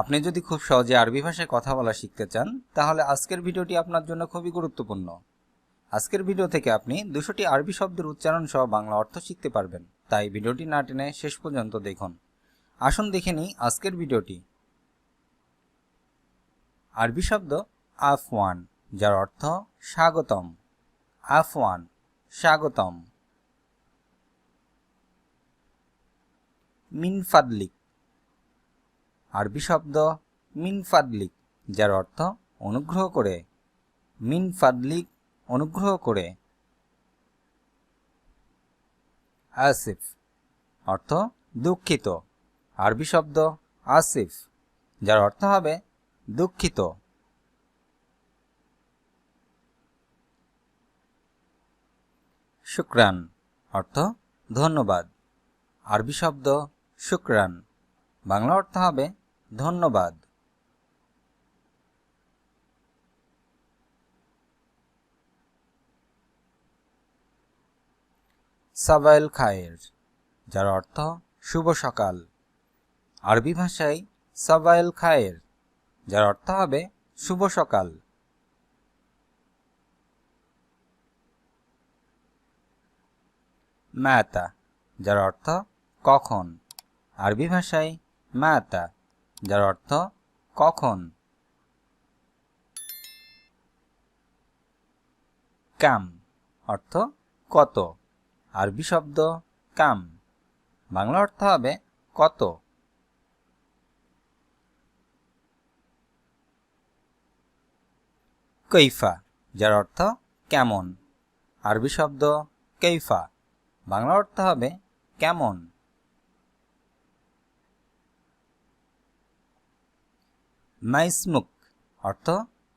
আপনি যদি খুব সহজে আরবি ভাষায় কথা বলা শিখতে চান, তাহলে আজকের ভিডিওটি আপনার জন্য খুবই গুরুত্বপূর্ণ। আজকের ভিডিও থেকে আপনি দুশোটি আরবি শব্দের উচ্চারণ সহ বাংলা অর্থ শিখতে পারবেন। তাই ভিডিওটি না টেনে শেষ পর্যন্ত দেখুন। আসুন দেখে নিই আজকের ভিডিওটি। আরবি শব্দ আফওয়ান, যার অর্থ স্বাগতম। আফওয়ান, স্বাগতম। মিন ফাদলিক আরবি শব্দ মিন ফাদলিক যার অর্থ অনুগ্রহ করে। মিন ফাদলিক অনুগ্রহ করে। আসিফ, অর্থ দুঃখিত। আরবি শব্দ আসিফ, যার অর্থ হবে দুঃখিত। শুক্রান, অর্থ ধন্যবাদ। আরবি শব্দ শুক্রান, বাংলা অর্থ হবে ধন্যবাদ। সাবাইল খায়ের, যার অর্থ শুভ সকাল। আরবি ভাষায় সাবাইল খায়ের, যার অর্থ হবে শুভ সকাল। ম্যাতা যার অর্থ কখন। আরবি ভাষায় ম্যাতা যার অর্থ কখন? কাম, অর্থ কত। আরবি শব্দ কাম, বাংলা অর্থ হবে কত। কৈফা, যার অর্থ কেমন। আরবি শব্দ কৈফা, বাংলা অর্থ হবে কেমন। মাইসমুক অর্থ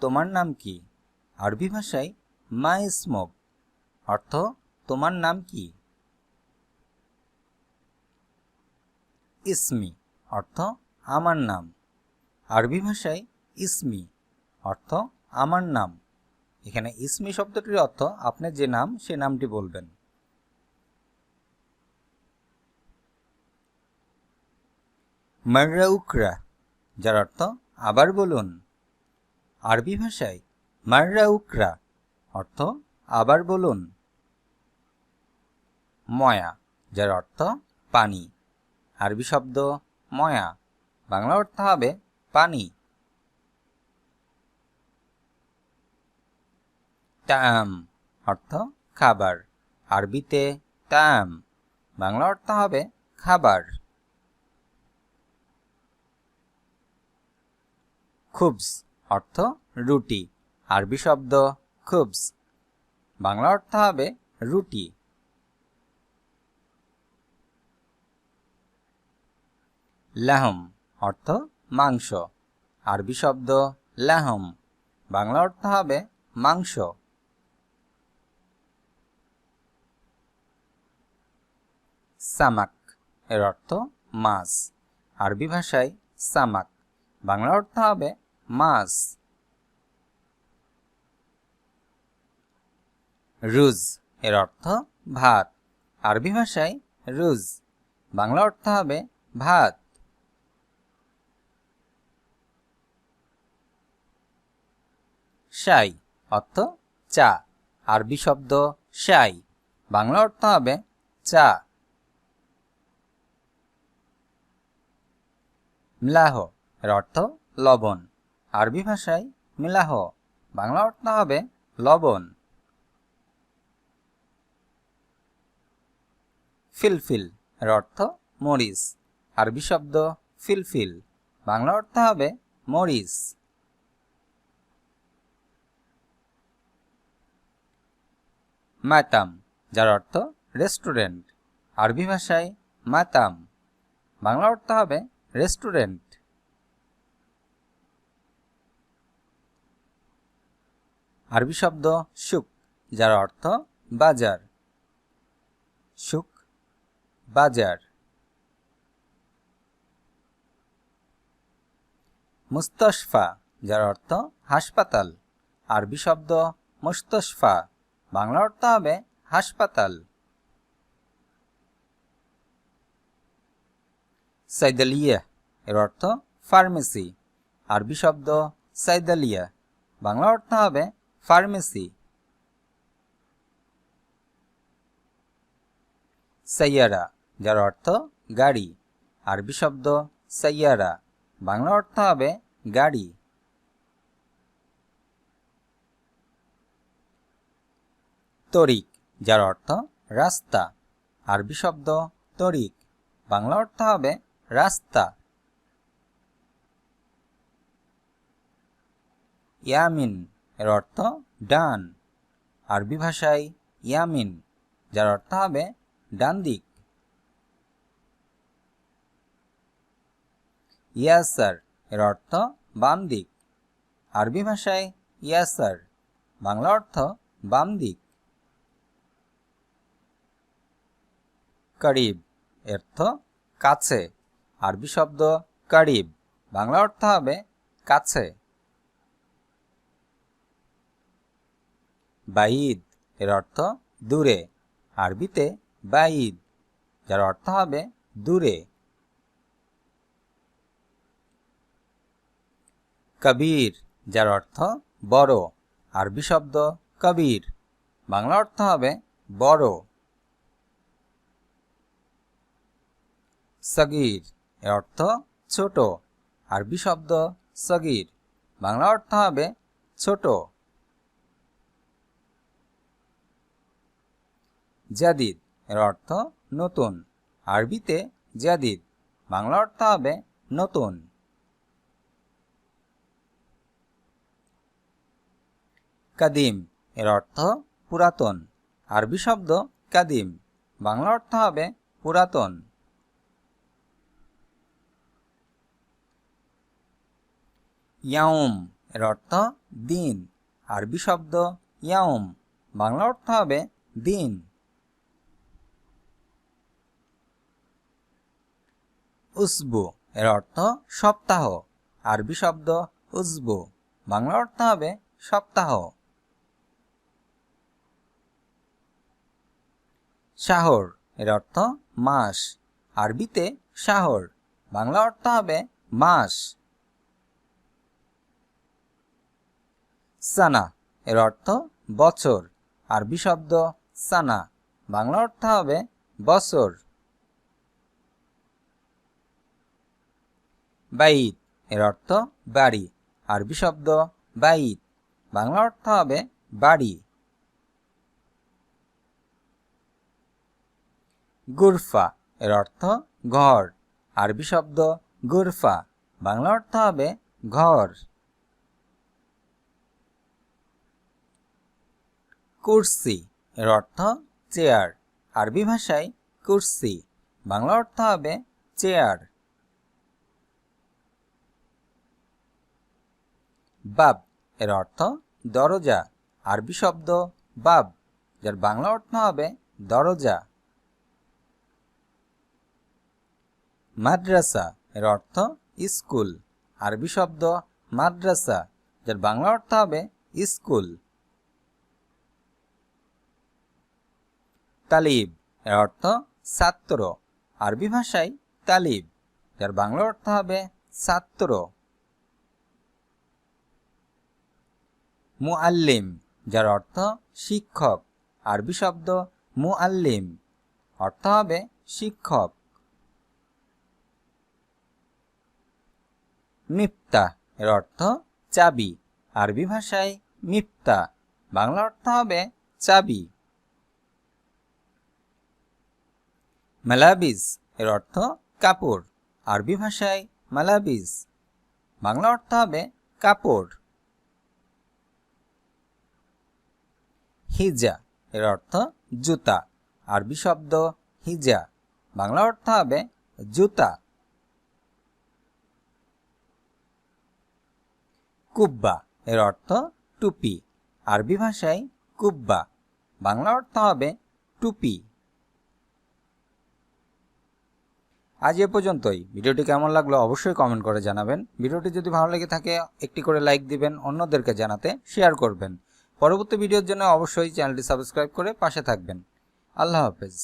তোমার নাম কি? আরবি ভাষায় মাইসমুক অর্থ তোমার নাম কি? ইসমি, অর্থ আমার নাম। আরবি ভাষায় ইসমি, অর্থ আমার নাম। এখানে ইসমি শব্দটির অর্থ আপনি যে নাম, সে নামটি বলবেন। মাররা উকরা, যার অর্থ আবার বলুন, আরবি ভাষায় মাররা উকরা অর্থ আবার বলুন। ময়া, যার অর্থ পানি। আরবি শব্দ ময়া, বাংলা অর্থ হবে পানি। তাম অর্থ খাবার। আরবিতে তাম, বাংলা অর্থ হবে খাবার। খুবস অর্থ রুটি। আরবি শব্দ খুবস। বাংলা অর্থ হবে রুটি। লাহম অর্থ মাংস। আরবি শব্দ লাহম। বাংলা অর্থ হবে মাংস। সামাক এর অর্থ মাছ। আরবি ভাষায় সামাক। বাংলা অর্থ হবে মাছ। রুজ এর অর্থ ভাত। আরবি ভাষায় রুজ। বাংলা অর্থ হবে ভাত। শাই অর্থ চা। আরবি শব্দ শাই। বাংলা অর্থ হবে চা। ম্লাহ এর অর্থ লবণ। আরবি ভাষায় মিলাহ, বাংলা অর্থ হবে লবণ। ফিলফিল এর অর্থ মরিচ। আরবি শব্দ ফিলফিল, বাংলা অর্থ হবে মরিচ। মাতাম, যার অর্থ রেস্টুরেন্ট। আরবি ভাষায় মাতাম, বাংলা অর্থ হবে রেস্টুরেন্ট। আরবি শব্দ সুক যার অর্থ বাজার। সুক বাজার। মুস্তশফা, যার অর্থ হাসপাতাল। আরবি শব্দ মুস্তশফা, বাংলা অর্থ হবে হাসপাতাল। সাইদালিয়া, এর অর্থ ফার্মেসি। আরবি শব্দ সাইদালিয়া, বাংলা অর্থ হবে ফার্মেসি। সাইয়ারা, যার অর্থ গাড়ি। আরবি শব্দ সাইয়ারা। বাংলা অর্থ হবে গাড়ি। তরিক, যার অর্থ রাস্তা। আরবি শব্দ তরিক। বাংলা অর্থ হবে রাস্তা। ইয়ামিন এর অর্থ ডান। আরবি ভাষায় ইয়ামিন, যার অর্থ হবে ডান দিক। ইয়াসার, এর অর্থ বাম দিক। আরবি ভাষায় ইয়াসার, বাংলা অর্থ বাম দিক। করিব অর্থ কাছে। আরবি শব্দ করিব, বাংলা অর্থ হবে কাছে। বাইদ, এর অর্থ দূরে। আরবিতে বাইদ, যার অর্থ হবে দূরে। কবির, যার অর্থ বড়। আরবি শব্দ কবির, বাংলা অর্থ হবে বড়। সগির, এর অর্থ ছোট। আরবি শব্দ সগির, বাংলা অর্থ হবে ছোট। জাদিদ এর অর্থ নতুন। আরবিতে জাদিদ, বাংলা অর্থ হবে নতুন। কাদিম এর অর্থ পুরাতন। আরবি শব্দ কাদিম, বাংলা অর্থ হবে পুরাতন। ইয়াউম এর অর্থ দিন। আরবি শব্দ ইয়াউম, বাংলা অর্থ হবে দিন। উসবু এর অর্থ সপ্তাহ। আরবি শব্দ উসবু। বাংলা অর্থ হবে সপ্তাহ। শাহর এর অর্থ মাস। আরবিতে শাহর। বাংলা অর্থ হবে মাস। সানা এর অর্থ বছর। আরবি শব্দ সানা। বাংলা অর্থ হবে বছর। বাইত। এর অর্থ বাড়ি। আরবি শব্দ বাইত। বাংলা অর্থ হবে বাড়ি। গুরফা। এর অর্থ ঘর। আরবি শব্দ গুরফা। বাংলা অর্থ হবে ঘর। কুর্সি। এর অর্থ চেয়ার। আরবি ভাষায় কুর্সি। বাংলা অর্থ হবে চেয়ার। বাব এর অর্থ দরজা। আরবি শব্দ বাব, যার বাংলা অর্থ হবে দরজা। মাদ্রাসা এর অর্থ স্কুল। আরবি শব্দ মাদ্রাসা, যার বাংলা অর্থ হবে স্কুল। তালিব এর অর্থ ছাত্র। আরবি ভাষায় তালিব, যার বাংলা অর্থ হবে ছাত্র। মুআল্লিম, যার অর্থ শিক্ষক। আরবি শব্দ মুআল্লিম, অর্থ হবে শিক্ষক। মিপ্তা এর অর্থ চাবি। আরবি ভাষায় মিপ্তা বাংলা অর্থ হবে চাবি। মালাবিজ, এর অর্থ কাপড়। আরবি ভাষায় মালাবিজ, বাংলা অর্থ হবে কাপড়। হিজা, এর অর্থ জুতা। আরবি শব্দ হিজা। বাংলা অর্থ হবে জুতা। কুব্বা, এর অর্থ টুপি। আরবি ভাষায় কুব্বা। বাংলা অর্থ হবে টুপি। আজ এ পর্যন্তই। ভিডিওটি কেমন লাগল অবশ্যই কমেন্ট করে জানাবেন। ভিডিওটি যদি ভালো লেগে থাকে, একটি করে লাইক দিবেন, অন্যদেরকে জানাতে শেয়ার করবেন। পরবর্তী ভিডিওর জন্য অবশ্যই চ্যানেলটি সাবস্ক্রাইব করে পাশে থাকবেন। আল্লাহ হাফেজ।